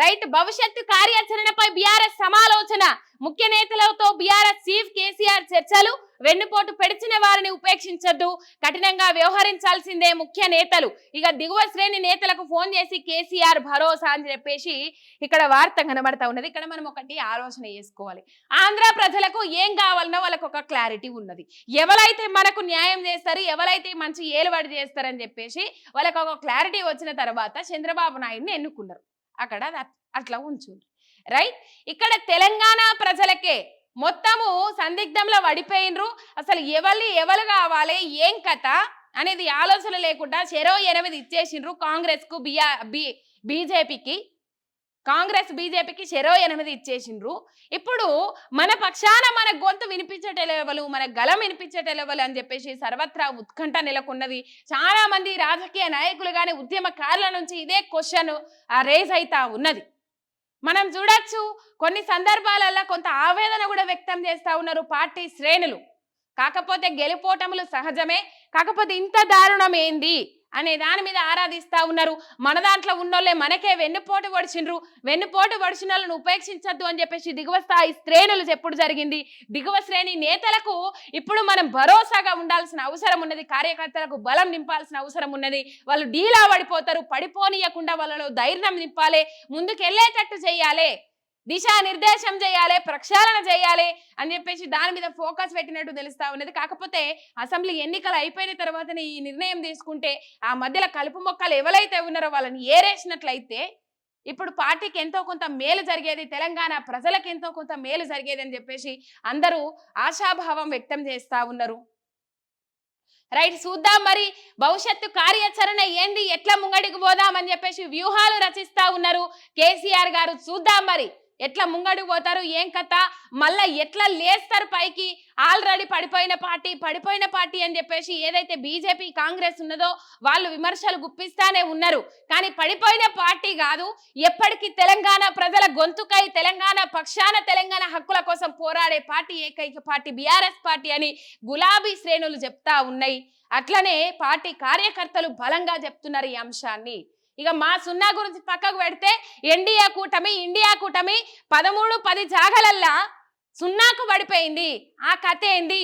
Right భవిష్యత్తు కార్యాచరణపై BRS సమాలోచన. ముఖ్య నేతలతో బీఆర్ఎస్ చీఫ్ కేసీఆర్ చర్చలు వెన్నుపోటు పెడిచిన వారిని ఉపేక్షించద్దు. కఠినంగా వ్యవహరించాల్సిందే ముఖ్య నేతలు. ఇక దిగువ శ్రేణి నేతలకు ఫోన్ చేసి కేసీఆర్ భరోసా అని చెప్పేసి ఇక్కడ వార్త కనబడతా ఉన్నది. ఇక్కడ మనం ఒకటి ఆలోచన చేసుకోవాలి. ఆంధ్ర ప్రజలకు ఏం కావాలనో వాళ్ళకు ఒక క్లారిటీ ఉన్నది. ఎవరైతే మనకు న్యాయం చేస్తారు ఎవరైతే మంచి ఏలుబడి చేస్తారని చెప్పేసి వాళ్ళకు ఒక క్లారిటీ వచ్చిన తర్వాత చంద్రబాబు నాయుడిని ఎన్నుకున్నారు. అక్కడ అట్లా ఉంచుండ్రు. రైట్ ఇక్కడ తెలంగాణ ప్రజలకే మొత్తము సందిగ్ధంలో పడిపోయినరు అసలు ఎవరి ఎవరు కావాలి ఏం కథ అనేది ఆలోచన లేకుండా చెరో ఎనిమిది ఇచ్చేసిండ్రు కాంగ్రెస్కు బి బీజేపీకి. కాంగ్రెస్ బీజేపీకి చెరో ఎనిమిది ఇచ్చేసిండ్రు. ఇప్పుడు మన పక్షాన మన గొంతు వినిపించటెలవలు మన గలం వినిపించటెలవలు అని చెప్పేసి సర్వత్రా ఉత్కంఠ నెలకొన్నది. చాలా మంది రాజకీయ నాయకులు కానీ ఉద్యమకారుల నుంచి ఇదే క్వశ్చన్ రేజ్ అవుతా ఉన్నది. మనం చూడొచ్చు కొన్ని సందర్భాలలో కొంత ఆవేదన కూడా వ్యక్తం చేస్తా ఉన్నారు పార్టీ శ్రేణులు. కాకపోతే గెలుపోటములు సహజమే. కాకపోతే ఇంత దారుణం ఏంది అనే దాని మీద ఆరాధిస్తా ఉన్నారు. మన దాంట్లో ఉన్నోళ్ళే మనకే వెన్నుపోటు పడిచిండ్రు. వెన్నుపోటు పడిచిన వాళ్ళని ఉపేక్షించద్దు అని చెప్పేసి దిగువ స్థాయి శ్రేణులు చెప్పుడు జరిగింది. దిగువ శ్రేణి నేతలకు ఇప్పుడు మనం భరోసాగా ఉండాల్సిన అవసరం ఉన్నది. కార్యకర్తలకు బలం నింపాల్సిన అవసరం ఉన్నది. వాళ్ళు డీలా పడిపోతారు. పడిపోనీయకుండా వాళ్ళలో ధైర్యం నింపాలి. ముందుకెళ్ళేటట్టు చేయాలి. దిశానిర్దేశం చేయాలి ప్రక్షాళన చేయాలి అని చెప్పేసి దాని మీద ఫోకస్ పెట్టినట్టు తెలుస్తా ఉన్నది. కాకపోతే అసెంబ్లీ ఎన్నికలు అయిపోయిన తర్వాతనే ఈ నిర్ణయం తీసుకుంటే ఆ మధ్యలో కలుపు మొక్కలు ఎవరైతే ఉన్నారో వాళ్ళని ఏరేసినట్లయితే ఇప్పుడు పార్టీకి ఎంతో కొంత మేలు జరిగేది తెలంగాణ ప్రజలకు ఎంతో కొంత మేలు జరిగేది అని చెప్పేసి అందరూ ఆశాభావం వ్యక్తం చేస్తా ఉన్నారు. రైట్ చూద్దాం మరి భవిష్యత్తు కార్యాచరణ ఏంది ఎట్లా ముంగడికి పోదామని చెప్పేసి వ్యూహాలు రచిస్తా ఉన్నారు కేసీఆర్ గారు. చూద్దాం మరి. ఎట్లా ముంగడికి పోతారు? ఏం కథ? మళ్ళా ఎట్లా లేస్తారు పైకి? ఆల్రెడీ పడిపోయిన పార్టీ పడిపోయిన పార్టీ అని చెప్పేసి ఏదైతే బీజేపీ కాంగ్రెస్ ఉన్నదో వాళ్ళు విమర్శలు గుప్పిస్తానే ఉన్నారు. కానీ పడిపోయిన పార్టీ కాదు ఎప్పటికీ తెలంగాణ ప్రజల గొంతుకై తెలంగాణ పక్షాన తెలంగాణ హక్కుల కోసం పోరాడే పార్టీ ఏకైక పార్టీ బీఆర్ఎస్ పార్టీ అని గులాబీ శ్రేణులు చెప్తా ఉన్నాయి. అట్లనే పార్టీ కార్యకర్తలు బలంగా చెప్తున్నారు ఈ అంశాన్ని. ఇక మా సున్నా గురించి పక్కకు పెడితే ఎన్డీఏ కూటమి ఇండియా కూటమి పదమూడు పది జాగలల్లా సున్నాకు పడిపోయింది. ఆ కథ ఏంది?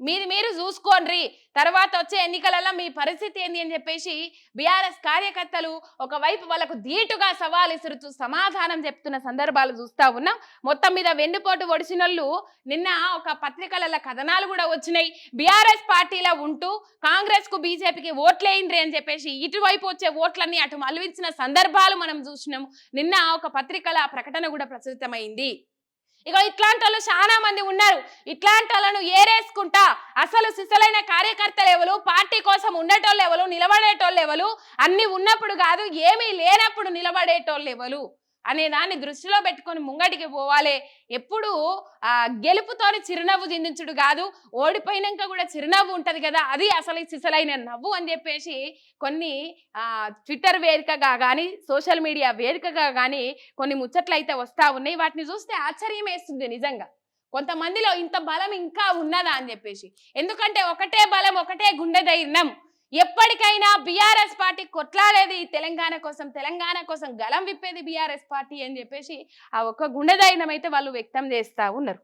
మీది మీరు చూసుకోండి. తర్వాత వచ్చే ఎన్నికలలో మీ పరిస్థితి ఏంది అని చెప్పేసి బీఆర్ఎస్ కార్యకర్తలు ఒకవైపు వాళ్ళకు ధీటుగా సవాల్ ఇసురుతూ సమాధానం చెప్తున్న సందర్భాలు చూస్తా ఉన్నాం. మొత్తం మీద వెన్నుపోటు ఒడిసినోళ్ళు నిన్న ఒక పత్రికలలో కథనాలు కూడా వచ్చినాయి. బీఆర్ఎస్ పార్టీలో ఉంటూ కాంగ్రెస్కు బీజేపీకి ఓట్లేయండి అని చెప్పేసి ఇటువైపు వచ్చే ఓట్లన్నీ అటు మలువించిన సందర్భాలు మనం చూసినాం. నిన్న ఒక పత్రికల ప్రకటన కూడా ప్రచురితమైంది. ఇక ఇట్లాంటి వాళ్ళు చాలా మంది ఉన్నారు. ఇట్లాంటి వాళ్ళను ఏరేసుకుంటా అసలు సిసలైన కార్యకర్తలు ఎవరు పార్టీ కోసం ఉండేటోళ్ళు ఎవరు నిలబడేటోళ్ళు ఎవరు అన్ని ఉన్నప్పుడు కాదు ఏమీ లేనప్పుడు నిలబడేటోళ్ళు ఎవరు అనే దాన్ని దృష్టిలో పెట్టుకొని ముంగటికి పోవాలి. ఎప్పుడు ఆ గెలుపుతోని చిరునవ్వు చిందించుడు కాదు ఓడిపోయినాక కూడా చిరునవ్వు ఉంటది కదా అది అసలు సిసలైన నవ్వు అని చెప్పేసి కొన్ని ఆ ట్విట్టర్ వేదికగా కానీ సోషల్ మీడియా వేదికగా కానీ కొన్ని ముచ్చట్లు అయితే వస్తా ఉన్నాయి. వాటిని చూస్తే ఆశ్చర్యం వేస్తుంది నిజంగా. కొంతమందిలో ఇంత బలం ఇంకా ఉన్నదా అని చెప్పేసి. ఎందుకంటే ఒకటే బలం ఒకటే గుండె ధైర్యం. ఎప్పటికైనా బీఆర్ఎస్ పార్టీ కొట్లాడేది తెలంగాణ కోసం తెలంగాణ కోసం గలం విప్పేది బీఆర్ఎస్ పార్టీ అని చెప్పేసి ఆ ఒక్క గుండె ధైర్యం అయితే వాళ్ళు వ్యక్తం చేస్తా ఉన్నారు.